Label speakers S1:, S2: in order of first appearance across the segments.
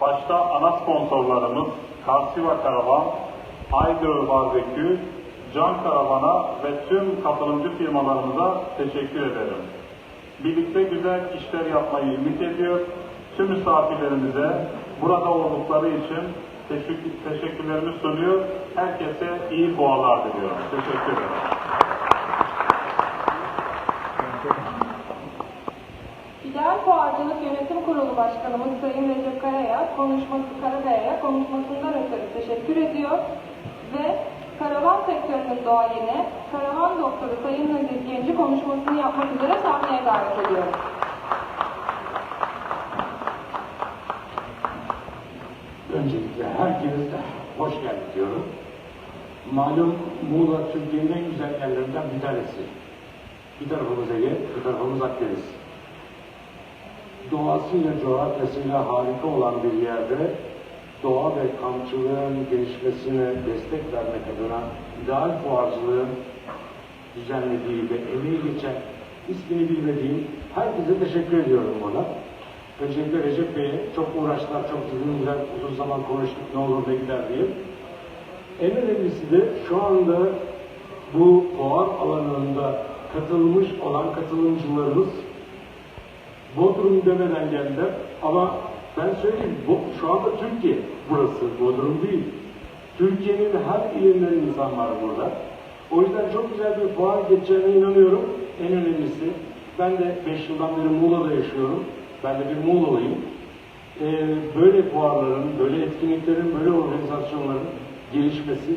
S1: Başta ana sponsorlarımız Karsiva Karavan, Aygöl Barbekü, Can Karavan'a ve tüm katılımcı firmalarımıza teşekkür ederim. Birlikte güzel işler yapmayı ümit ediyor. Tüm misafirlerimize burada oldukları için teşekkür, teşekkürlerimi sunuyor. Herkese iyi boğalar diliyorum. Teşekkür ederim.
S2: Başkanımız Sayın Recep Karaya, konuşması Karadaya'ya konuşmasından ötürü teşekkür ediyor ve karavan sektörünün doğayeni, karavan doktoru Sayın Nazif Genci konuşmasını yapmak üzere sahneye davet ediyor.
S3: Öncelikle herkese hoş geldin diyorum. Malum Muğla Türkiye'nin en güzel yerlerinden bir tanesi. Bir tarafımız Ege, bir tarafımız Akdeniz. Doğasıyla, coğrafyasıyla harika olan bir yerde doğa ve kampçılığın gelişmesine destek vermek adına ideal fuarcılığın düzenlediği ve emeği geçen ismini bilmediğim herkese teşekkür ediyorum ona. Öncelikle Recep Bey'e çok uğraştılar, çok uzun, uzun zaman konuştuk ne olur ne gider diye. En önemlisi de şu anda bu fuar alanında katılmış olan katılımcılarımız Bodrum demeden geldiler ama ben söyleyeyim bu, şu anda Türkiye burası Bodrum değil. Türkiye'nin her ilinden insan var burada. O yüzden çok güzel bir fuar geçeceğine inanıyorum. En önemlisi ben de 5 yıldan beri Muğla'da yaşıyorum. Ben de bir Muğla'lıyım. Ee, böyle fuarların, böyle etkinliklerin, böyle organizasyonların gelişmesi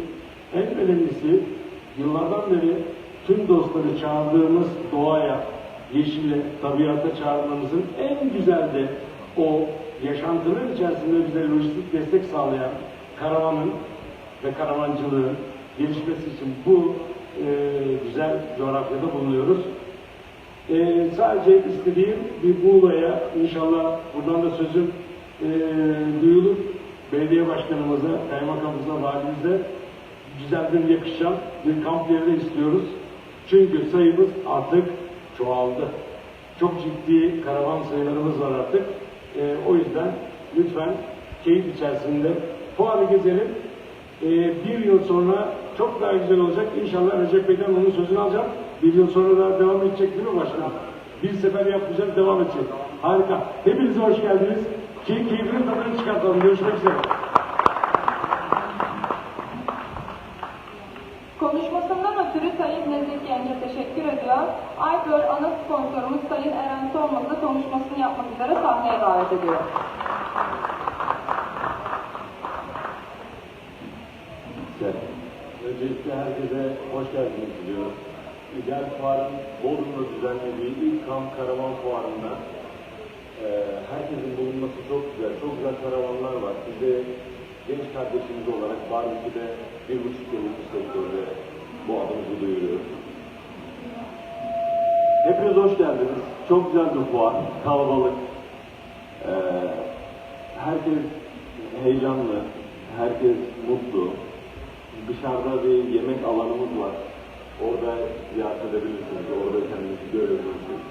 S3: en önemlisi yıllardan beri tüm dostları çağırdığımız doğaya, yeşile, tabiata çağırmamızın en güzel de o yaşantının içerisinde bize lojistik destek sağlayan karavanın ve karavancılığın gelişmesi için bu e, güzel coğrafyada bulunuyoruz. E, sadece istediğim bir Muğla'ya inşallah buradan da sözüm e, duyulur. Belediye başkanımıza, kaymakamımıza, valimize güzel bir yakışan bir kamp yeri istiyoruz. Çünkü sayımız artık çoğaldı. Çok ciddi karavan sayılarımız var artık. Ee, o yüzden lütfen keyif içerisinde fuarı gezelim. Ee, bir yıl sonra çok daha güzel olacak. İnşallah Recep Bey'den onun sözünü alacağım. Bir yıl sonra da devam edecek değil mi başkanım? Bir sefer yapacağız, devam edecek. Harika. Hepinize hoş geldiniz. Key keyfinin tadını çıkartalım. Görüşmek üzere.
S2: Konuşmasından ötürü Sayın Nezih Genç'e teşekkür ediyor. Aygöl ana sponsorumuz Sayın Eren Solmaz'ı da konuşmasını yapmak üzere sahneye davet ediyor.
S4: Öncelikle herkese hoş geldiniz diliyorum. İdeal Fuar'ın Bodrum'da düzenlediği ilk kamp karavan fuarında e, herkesin bulunması çok güzel. Çok güzel karavanlar var. Biz de genç kardeşimiz olarak Barbekü'de bir buçuk yıllık sektörde bu adımızı duyuruyoruz. Hepiniz hoş geldiniz. Çok güzel bir fuar. Kalabalık. E, herkes heyecanlı. Herkes mutlu. Dışarıda bir yemek alanımız var. Orada ziyaret edebilirsiniz. Orada kendinizi görebilirsiniz.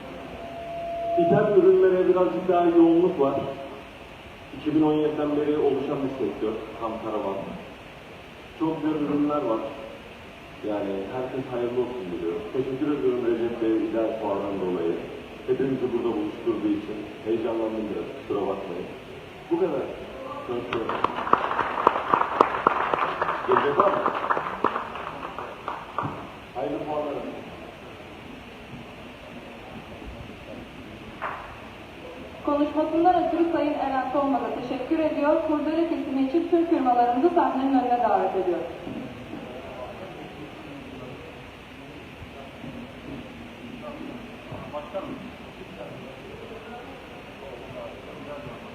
S4: İthal ürünlere birazcık daha yoğunluk var. 2017'den beri oluşan bir sektör. Kam karavan. Çok güzel ürünler var. Yani herkes hayırlı olsun diliyorum. Teşekkür ediyorum Recep Bey İdeal Fuar'dan dolayı. Hepimizi burada buluşturduğu için heyecanlandım biraz. Kusura bakmayın. Bu kadar. Gelecek var mı? Hayırlı puanlar.
S2: Konuşmasından ötürü Sayın Eren Solmaz'a teşekkür ediyor. Kurdele kesimi için tüm firmalarımızı sahnenin önüne davet ediyor.
S5: Thank you.